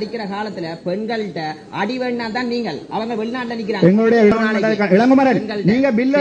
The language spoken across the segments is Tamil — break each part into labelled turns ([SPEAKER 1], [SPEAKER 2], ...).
[SPEAKER 1] படிக்கிற காலத்துல பெண்கள்கிட்ட அடி வேணா தான் நீங்கள். அவங்க வெளிநாட்டுல நிக்கிறாங்க.
[SPEAKER 2] எங்களுடைய இளங்குமரன் நீங்க பில்.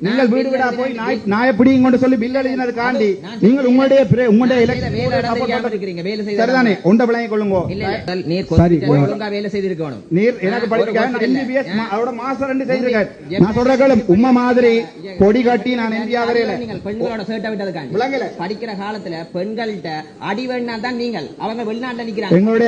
[SPEAKER 2] நீங்கள் வீடு வீடா போய்
[SPEAKER 1] எழுதினது
[SPEAKER 2] நாய் நாயை பிடிங்க கொண்டு சொல்லி பில் நீங்கள் உங்களுடைய உங்களுடைய
[SPEAKER 1] இருக்கிறீங்க வேலை செய்து
[SPEAKER 2] சரிதானே? கொள்ளுங்க
[SPEAKER 1] நீர். கொஸ்டின் ஒழுங்கா வேலை செய்திருக்கணும்.
[SPEAKER 2] நீர் எனக்கு படிக்க. எம்பிபிஎஸ். அதோட மாசம் ரெண்டு செய்திருக்கேன்
[SPEAKER 1] எம்-
[SPEAKER 2] நான் சொல்ற கேளு உம்மா மாதிரி கொடி கட்டி நான் எம்பி ஆகிறேன்
[SPEAKER 1] நீங்கள் பெண்களோட சேட்டை விட்டதுக்காண்டி
[SPEAKER 2] விளங்கல.
[SPEAKER 1] படிக்கிற காலத்துல பெண்கள்கிட்ட அடி வேணா தான் நீங்கள். அவங்க வெளிநாட்டுல நிக்கிறாங்க.
[SPEAKER 2] எங்களுடைய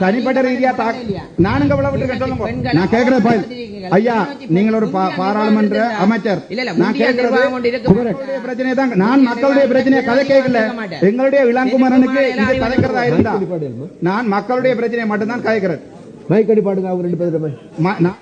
[SPEAKER 2] தனிப்பட்ட ரீதியா சொல்லுங்க. நான் கேட்கிறேன் பாய் ஐயா நீங்கள் ஒரு பாராளுமன்ற அமைச்சர். நான் கேட்கிறது தான். நான் மக்களுடைய பிரச்சனையை கதை கேட்கல. எங்களுடைய இளங்குமரனுக்கு இது கதைக்கிறதா இருந்தா நான் மக்களுடைய பிரச்சனையை மட்டும்தான் கதைக்கிறேன்.
[SPEAKER 3] மைக் அடி பாடுங்க அவங்க ரெண்டு
[SPEAKER 2] நான்